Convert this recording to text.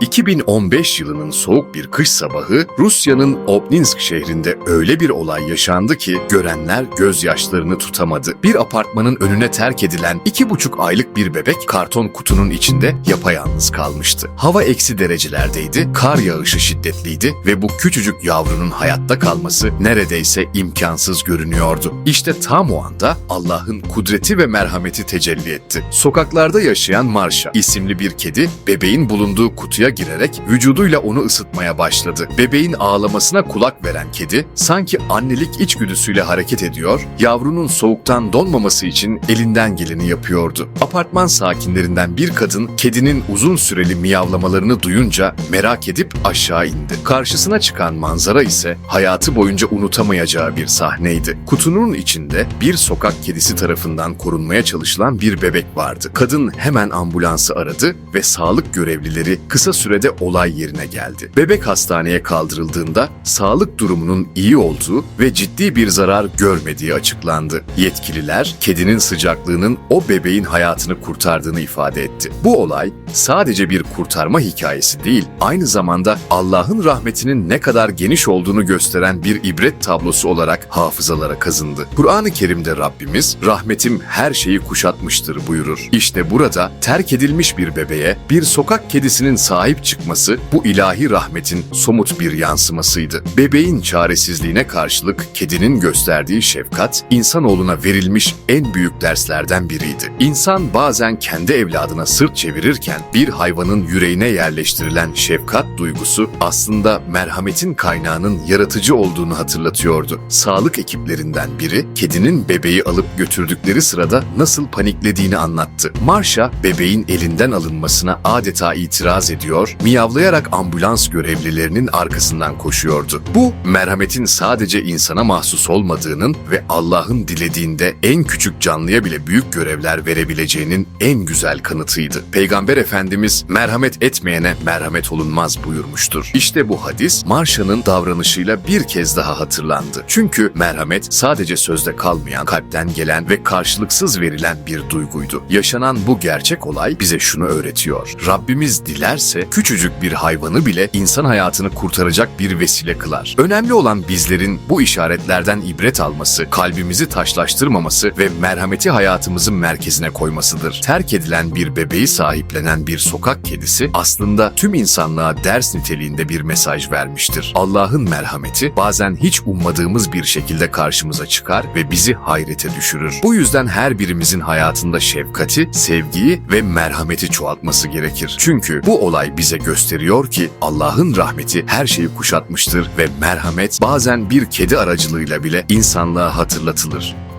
2015 yılının soğuk bir kış sabahı Rusya'nın Obninsk şehrinde öyle bir olay yaşandı ki görenler gözyaşlarını tutamadı. Bir apartmanın önüne terk edilen iki buçuk aylık bir bebek karton kutunun içinde yapayalnız kalmıştı. Hava eksi derecelerdeydi, kar yağışı şiddetliydi ve bu küçücük yavrunun hayatta kalması neredeyse imkansız görünüyordu. İşte tam o anda Allah'ın kudreti ve merhameti tecelli etti. Sokaklarda yaşayan Marsha isimli bir kedi bebeğin bulunduğu kutuya girerek vücuduyla onu ısıtmaya başladı. Bebeğin ağlamasına kulak veren kedi sanki annelik içgüdüsüyle hareket ediyor, yavrunun soğuktan donmaması için elinden geleni yapıyordu. Apartman sakinlerinden bir kadın kedinin uzun süreli miyavlamalarını duyunca merak edip aşağı indi. Karşısına çıkan manzara ise hayatı boyunca unutamayacağı bir sahneydi. Kutunun içinde bir sokak kedisi tarafından korunmaya çalışılan bir bebek vardı. Kadın hemen ambulansı aradı ve sağlık görevlileri kısa sürede olay yerine geldi. Bebek hastaneye kaldırıldığında sağlık durumunun iyi olduğu ve ciddi bir zarar görmediği açıklandı. Yetkililer kedinin sıcaklığının o bebeğin hayatını kurtardığını ifade etti. Bu olay sadece bir kurtarma hikayesi değil, aynı zamanda Allah'ın rahmetinin ne kadar geniş olduğunu gösteren bir ibret tablosu olarak hafızalara kazındı. Kur'an-ı Kerim'de Rabbimiz rahmetim her şeyi kuşatmıştır buyurur. İşte burada terk edilmiş bir bebeğe bir sokak kedisinin sahip çıkması bu ilahi rahmetin somut bir yansımasıydı. Bebeğin çaresizliğine karşılık kedinin gösterdiği şefkat insanoğluna verilmiş en büyük derslerden biriydi. İnsan bazen kendi evladına sırt çevirirken bir hayvanın yüreğine yerleştirilen şefkat duygusu aslında merhametin kaynağının yaratıcı olduğunu hatırlatıyordu. Sağlık ekiplerinden biri kedinin bebeği alıp götürdükleri sırada nasıl paniklediğini anlattı. Marsha bebeğin elinden alınmasına adeta itiraz ediyor, miyavlayarak ambulans görevlilerinin arkasından koşuyordu. Bu merhametin sadece insana mahsus olmadığının ve Allah'ın dilediğinde en küçük canlıya bile büyük görevler verebileceğinin en güzel kanıtıydı. Peygamber Efendimiz merhamet etmeyene merhamet olunmaz buyurmuştur. İşte bu hadis Marsha'nın davranışıyla bir kez daha hatırlandı. Çünkü merhamet sadece sözde kalmayan, kalpten gelen ve karşılıksız verilen bir duyguydu. Yaşanan bu gerçek olay bize şunu öğretiyor. Rabbimiz dilerse küçücük bir hayvanı bile insan hayatını kurtaracak bir vesile kılar. Önemli olan bizlerin bu işaretlerden ibret alması, kalbimizi taşlaştırmaması ve merhameti hayatımızın merkezine koymasıdır. Terk edilen bir bebeği sahiplenen bir sokak kedisi aslında tüm insanlığa ders niteliğinde bir mesaj vermiştir. Allah'ın merhameti bazen hiç ummadığımız bir şekilde karşımıza çıkar ve bizi hayrete düşürür. Bu yüzden her birimizin hayatında şefkati, sevgiyi ve merhameti çoğaltması gerekir. Çünkü bu olay bize gösteriyor ki Allah'ın rahmeti her şeyi kuşatmıştır ve merhamet bazen bir kedi aracılığıyla bile insanlığa hatırlatılır.